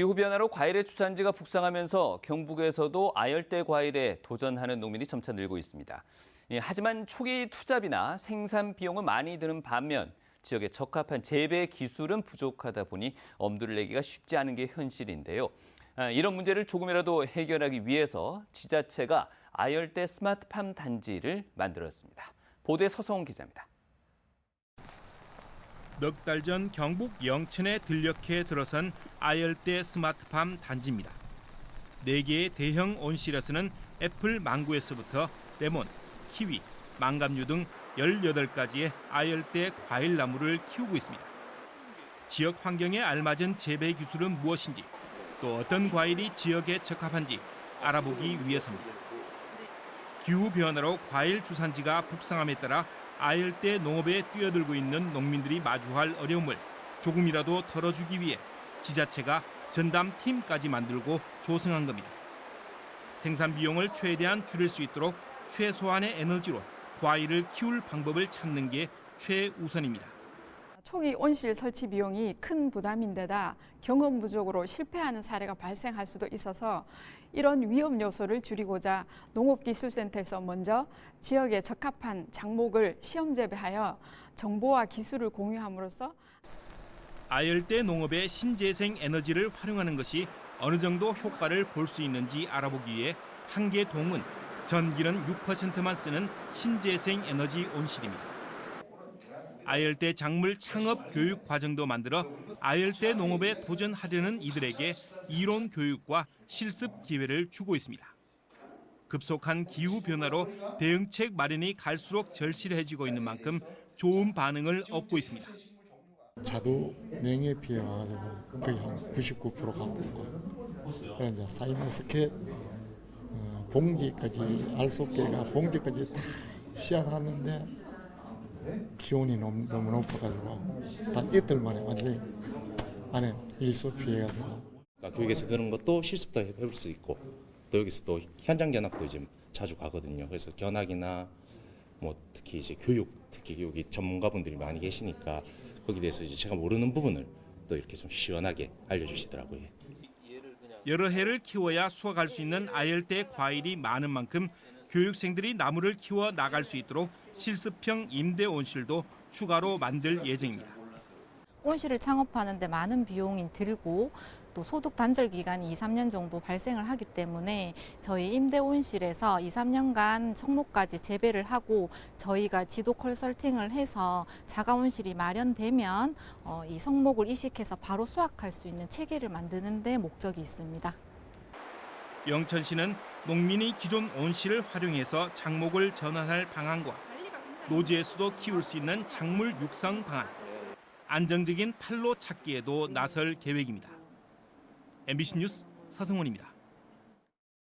기후변화로 과일의 주산지가 북상하면서 경북에서도 아열대 과일에 도전하는 농민이 점차 늘고 있습니다. 예, 하지만 초기 투자비나 생산 비용은 많이 드는 반면 지역에 적합한 재배 기술은 부족하다 보니 엄두를 내기가 쉽지 않은 게 현실인데요. 아, 이런 문제를 조금이라도 해결하기 위해서 지자체가 아열대 스마트팜 단지를 만들었습니다. 보도에 서성훈 기자입니다. 넉 달 전 경북 영천에 들녘에 들어선 아열대 스마트팜 단지입니다. 네 개의 대형 온실에서는 애플, 망고에서부터 레몬, 키위, 망감류 등 18가지의 아열대 과일 나무를 키우고 있습니다. 지역 환경에 알맞은 재배 기술은 무엇인지 또 어떤 과일이 지역에 적합한지 알아보기 위해서입니다. 기후 변화로 과일 주산지가 북상함에 따라 아열대 농업에 뛰어들고 있는 농민들이 마주할 어려움을 조금이라도 덜어주기 위해 지자체가 전담 팀까지 만들고 조성한 겁니다. 생산 비용을 최대한 줄일 수 있도록 최소한의 에너지로 과일을 키울 방법을 찾는 게 최우선입니다. 초기 온실 설치 비용이 큰 부담인데다 경험 부족으로 실패하는 사례가 발생할 수도 있어서 이런 위험 요소를 줄이고자 농업기술센터에서 먼저 지역에 적합한 작목을 시험 재배하여 정보와 기술을 공유함으로써 아열대 농업의 신재생 에너지를 활용하는 것이 어느 정도 효과를 볼 수 있는지 알아보기 위해 한개 동은 전기는 6%만 쓰는 신재생 에너지 온실입니다. 아열대 작물 창업 교육 과정도 만들어 아열대 농업에 도전하려는 이들에게 이론 교육과 실습 기회를 주고 있습니다. 급속한 기후 변화로 대응책 마련이 갈수록 절실해지고 있는 만큼 좋은 반응을 얻고 있습니다. 자두 냉해 피해 와가지고 거의 한 99%가 없고 그래 이제 사이먼스켓 어, 봉지까지 알속개가 봉지까지 다 시안하는데 기온이 너무, 너무 높아가지고 단 이틀 만에 완전히 안에 일소 피해가지고 그러니까 교육에서 그런 것도 실습도 해볼 수 있고 또 여기서 또 현장 견학도 이제 자주 가거든요. 그래서 견학이나 뭐 특히 이제 교육, 특히 여기 전문가분들이 많이 계시니까 거기에 대해서 이제 제가 모르는 부분을 또 이렇게 좀 시원하게 알려주시더라고요. 여러 해를 키워야 수확할 수 있는 아열대 과일이 많은 만큼 교육생들이 나무를 키워 나갈 수 있도록 실습형 임대 온실도 추가로 만들 예정입니다. 온실을 창업하는데 많은 비용이 들고 또 소득 단절 기간이 2, 3년 정도 발생을 하기 때문에 저희 임대 온실에서 2, 3년간 성목까지 재배를 하고 저희가 지도 컨설팅을 해서 자가 온실이 마련되면 어, 이 성목을 이식해서 바로 수확할 수 있는 체계를 만드는 데 목적이 있습니다. 영천시는 농민이 기존 온실을 활용해서 작목을 전환할 방안과 노지에서도 키울 수 있는 작물 육성 방안, 안정적인 판로 찾기에도 나설 계획입니다. MBC 뉴스 서승원입니다.